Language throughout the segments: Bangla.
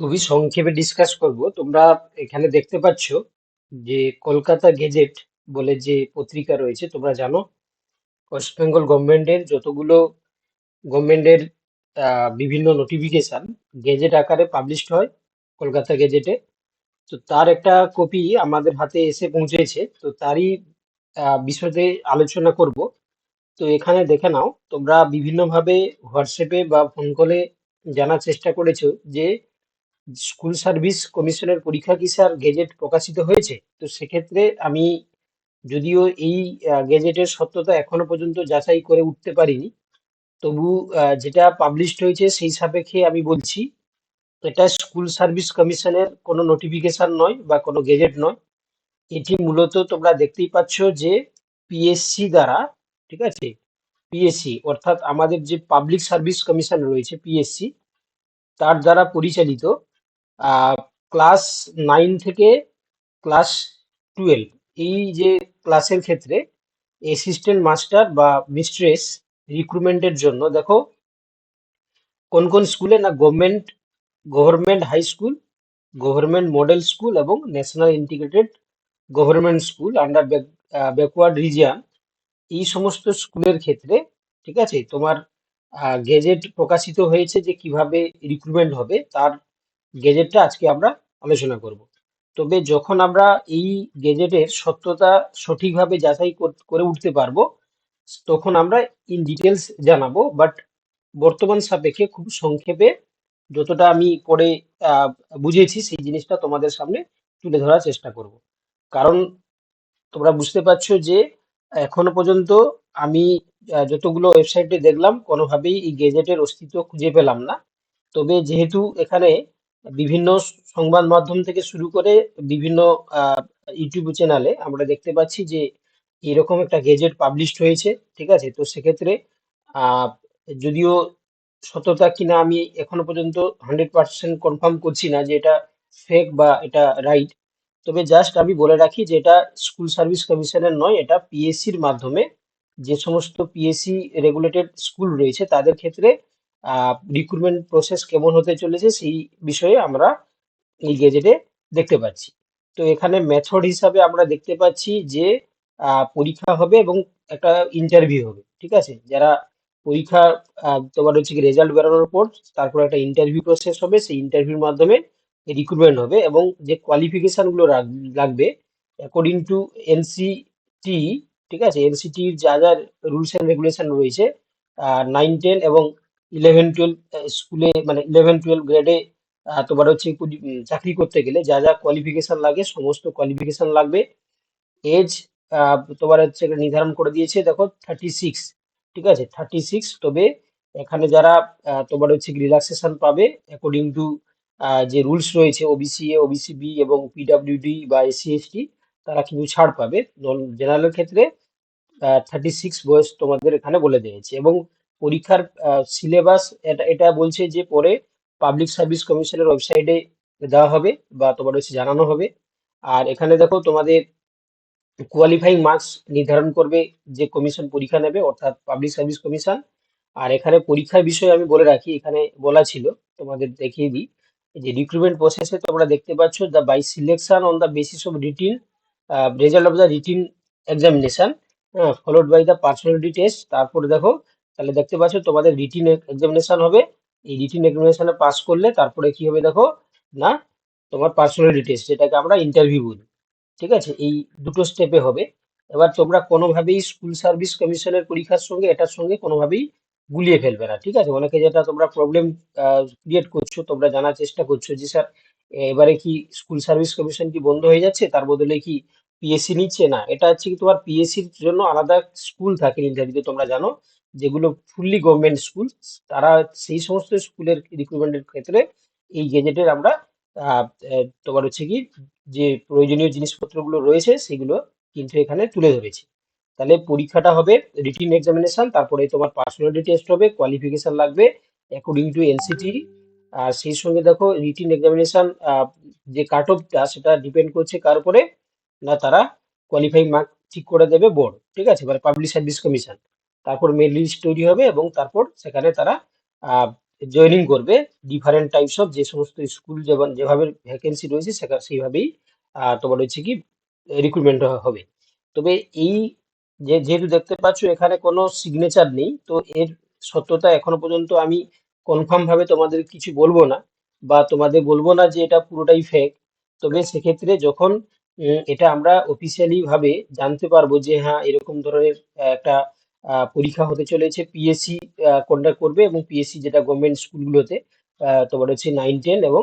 খুবই সংক্ষেপে ডিসকাস করব। তোমরা এখানে দেখতে পাচ্ছ যে কলকাতা গেজেট বলে যে পত্রিকা রয়েছে তোমরা জানো ওয়েস্ট বেঙ্গল গভর্নমেন্টের যতগুলো গভর্নমেন্টের বিভিন্ন নোটিফিকেশন গেজেট আকারে পাবলিশড হয় কলকাতা গেজেটে তো তার একটা কপি আমাদের হাতে এসে পৌঁছেছে। তো তারই আহ, বিষয়ে আলোচনা করব। তো এখানে দেখে নাও তোমরা বিভিন্নভাবে হোয়াটসঅ্যাপে বা ফোন কলে জানার চেষ্টা করেছ যে স্কুল সার্ভিস কমিশনের পরীক্ষা কি স্যার গেজেট প্রকাশিত হয়েছে? তো সেক্ষেত্রে আমি যদিও এই গেজেটের সত্যতা এখনও পর্যন্ত যাচাই করে উঠতে পারিনি, তবু যেটা পাবলিশড হয়েছে সেই সাপেক্ষে আমি বলছি, এটা স্কুল সার্ভিস কমিশনের কোনো নোটিফিকেশন নয় বা কোনো গেজেট নয়। এটি মূলত তোমরা দেখতেই পাচ্ছ যে পিএসসি দ্বারা, ঠিক আছে? পিএসসি অর্থাৎ আমাদের যে পাবলিক সার্ভিস কমিশন রয়েছে পিএসসি তার দ্বারা পরিচালিত ক্লাস নাইন থেকে ক্লাস টুয়েলভ এই যে ক্লাসের ক্ষেত্রে অ্যাসিস্ট্যান্ট মাস্টার বা মিস্ট্রেস রিক্রুটমেন্টের জন্য দেখো কোন কোন স্কুলে না government government high school government model school এবং national integrated government school under backward region এই সমস্ত স্কুলের ক্ষেত্রে, ঠিক আছে? তোমার গেজেট প্রকাশিত হয়েছে যে কীভাবে রিক্রুটমেন্ট হবে, তার গেজেটটা আজকে আমরা আলোচনা করব। তবে যখন আমরা এই গেজেটের সত্যতা সঠিকভাবে যাচাই করে উঠতে পারব তখন আমরা ইন ডিটেলস জানাব বাট বর্তমান সাপেক্ষে খুব সংক্ষেপে যতটা আমি আহ, বুঝেছি সেই জিনিসটা তোমাদের সামনে তুলে ধরার চেষ্টা করব। কারণ তোমরা বুঝতে পারছ যে এখনও পর্যন্ত আমি যতগুলো ওয়েবসাইটে দেখলাম কোনোভাবেই এই গেজেটের অস্তিত্ব খুঁজে পেলাম না। তবে যেহেতু এখানে বিভিন্ন সংবাদ মাধ্যম থেকে শুরু করে বিভিন্ন ইউটিউব চ্যানেলে আমরা দেখতে পাচ্ছি যে এরকম একটা গেজেট পাবলিশড হয়েছে, ঠিক আছে? তো সেক্ষেত্রে যদিও সততা কিনা আমি এখনও পর্যন্ত হান্ড্রেড পার্সেন্ট কনফার্ম করছি না যে এটা ফেক বা এটা রাইট তবে জাস্ট আমি বলে রাখি যে এটা স্কুল সার্ভিস কমিশনের নয়, এটা পিএসসির মাধ্যমে যে সমস্ত পিএসসি রেগুলেটেড স্কুল রয়েছে, তাদের ক্ষেত্রে রিক্রুটমেন্ট প্রসেস কেমন হতে চলেছে সেই বিষয়ে আমরা এই গেজেটে দেখতে পাচ্ছি। তো এখানে মেথড হিসাবে আমরা দেখতে পাচ্ছি যে পরীক্ষা হবে এবং একটা ইন্টারভিউ হবে, ঠিক আছে? যারা পরীক্ষা তোমার হচ্ছে কি রেজাল্ট বেরোনোর পর তারপর একটা ইন্টারভিউ প্রসেস হবে, সেই ইন্টারভিউর মাধ্যমে রিক্রুটমেন্ট হবে এবং যে কোয়ালিফিকেশনগুলো লাগবে অ্যাকর্ডিং টু এনসিটি ঠিক আছে? এনসিটির যা যা রুলস অ্যান্ড রেগুলেশন রয়েছে নাইন টেন এবং ইলেভেন টুয়েলভ স্কুলে মানে ইলেভেন টুয়েলভ গ্রেডে তোমার হচ্ছে চাকরি করতে গেলে যা যা কোয়ালিফিকেশন লাগে, সমস্ত কোয়ালিফিকেশন লাগবে। এজ তোমার হচ্ছে নির্ধারণ করে দিয়েছে, দেখো থার্টি সিক্স ঠিক আছে? থার্টি সিক্স তবে এখানে যারা তোমার হচ্ছে রিল্যাক্সেশন পাবে অ্যাকর্ডিং টু যে রুলস রয়েছে ওবিসি এ ওবিসি বি এবং পিডাব্লিউডি বা এসসি এসটি তারা কিন্তু ছাড় পাবে। জেনারেলের ক্ষেত্রে থার্টি সিক্স বয়স তোমাদের এখানে বলে দিয়েছে এবং পরীক্ষার সিলেবাস এটা এটা বলছে যে পরে পাবলিক সার্ভিস কমিশনের ওয়েবসাইটে দেওয়া হবে বা তোমার হচ্ছে জানানো হবে। আর এখানে দেখো তোমাদের কোয়ালিফাইং মার্কস নির্ধারণ করবে যে কমিশন পরীক্ষা নেবে, অর্থাৎ পাবলিক সার্ভিস কমিশন আর এখানে পরীক্ষার বিষয়ে আমি বলে রাখি, এখানে বলা ছিল, তোমাদের দেখিয়ে দিই, যে রিক্রুটমেন্ট প্রসেসে তোমরা দেখতে পাচ্ছ the by selection on the basis of written result of the written examination হ্যাঁ followed by the personality test তারপরে দেখো তাহলে দেখতে পাচ্ছ তোমাদের রিটিন এক্সামিনেশন হবে। এই রিটিন এক্সামিনেশনে পাস করলে তারপরে কি হবে দেখো? না, তোমার পার্সোনালিটি টেস্ট যেটাকে আমরা ইন্টারভিউ বলি। ঠিক আছে? এই দুটো স্টেপে হবে। এবার তোমরা কোনোভাবেই স্কুল সার্ভিস কমিশনের পরীক্ষার সঙ্গে, এটার সঙ্গে কোনোভাবেই গুলিয়ে ফেলবে না। ঠিক আছে? অনেকে যেটা তোমরা প্রবলেম ক্রিয়েট করছ, তোমরা জানার চেষ্টা করছ যে, স্যার, এবারে কি স্কুল সার্ভিস কমিশন কি বন্ধ হয়ে যাচ্ছে? তার বদলে কি পিএসসি নিচ্ছে? না, এটা হচ্ছে কি তোমার পিএসসির জন্য আলাদা স্কুল থাকে নির্ধারিত তোমরা জানো। যেগুলো ফুললি গভর্নমেন্ট স্কুল তারা সেই সমস্ত স্কুলের রিক্রুটমেন্টের ক্ষেত্রে এই গেজেটের আমরা তোমার হচ্ছে কি, যে প্রয়োজনীয় জিনিসপত্রগুলো রয়েছে সেগুলো কিন্তু এখানে তুলে ধরেছি। তাহলে পরীক্ষাটা হবে রিটিন এক্সামিনেশন তারপরে তোমার পার্সোনালিটি টেস্ট হবে কোয়ালিফিকেশন লাগবে অ্যাকর্ডিং টু এনসিটি আর সেই সঙ্গে দেখো রিটিন এক্সামিনেশন যে কাট অফটা সেটা ডিপেন্ড করছে কার উপরে, না তারা কোয়ালিফাইং মার্ক ঠিক করে দেবে বোর্ড ঠিক আছে? মানে পাবলিক সার্ভিস কমিশন তারপর মেরিট লিস্ট তৈরি হবে এবং তারপর সেখানে তারা জয়েনিং করবে। ডিফারেন্ট টাইপস অফ যে সমস্ত স্কুল যেমন, যেভাবে ভ্যাকেন্সি রয়েছে সেটা সেইভাবেই তোমার হচ্ছে কি রিক্রুটমেন্ট হবে। তবে এই যে, যেহেতু দেখতে পাচ্ছ এখানে কোনো সিগনেচার নেই, তো এর সত্যতা এখনও পর্যন্ত আমি কনফার্ম ভাবে তোমাদের কিছু বলব না বা তোমাদের বলব না যে এটা পুরোটাই ফেক তবে সেক্ষেত্রে যখন এটা আমরা অফিসিয়ালি ভাবে জানতে পারব যে হ্যাঁ এরকম ধরনের একটা পরীক্ষা হতে চলেছে পিএসসি কন্ডাক্ট করবে এবং পিএসসি যেটা গভর্নমেন্ট স্কুলগুলোতে তোমার হচ্ছে নাইন টেন এবং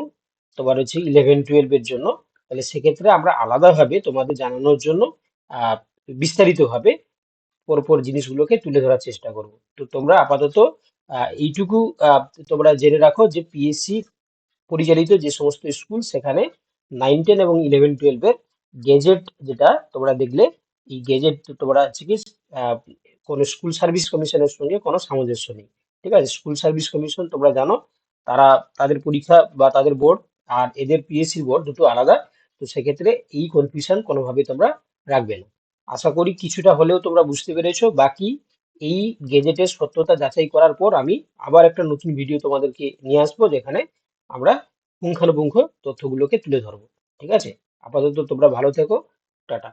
তোমার হচ্ছে ইলেভেন টুয়েলভের জন্য। তাহলে সেক্ষেত্রে আমরা আলাদাভাবে তোমাদের জানানোর জন্য বিস্তারিতভাবে পরপর জিনিসগুলোকে তুলে ধরার চেষ্টা করব। তো তোমরা আপাতত এইটুকু তোমরা জেনে রাখো যে পিএসসি পরিচালিত যে সমস্ত স্কুল সেখানে নাইন টেন এবং ইলেভেন টুয়েলভের গেজেট যেটা তোমরা দেখলে, এই গেজেট তোমরা হচ্ছে কি কোনো স্কুল সার্ভিস কমিশনের সঙ্গে কোনো সামঞ্জস্য নেই। ঠিক আছে? স্কুল সার্ভিস কমিশন, তোমরা জানো, তারা তাদের পরীক্ষা বা তাদের বোর্ড আর এদের পিএসসি বোর্ড দুটো আলাদা। তো সেক্ষেত্রে এই কনফিউশন কোনোভাবে তোমরা রাখবে না। আশা করি কিছুটা হলেও তোমরা বুঝতে পেরেছ। বাকি এই গেজেটের সত্যতা যাচাই করার পর আমি আবার একটা নতুন ভিডিও তোমাদেরকে নিয়ে আসব, যেখানে আমরা পুঙ্খানুপুঙ্খ তথ্যগুলোকে তুলে ধরবো। ঠিক আছে? আপাতত তোমরা ভালো থেকো। টাটা।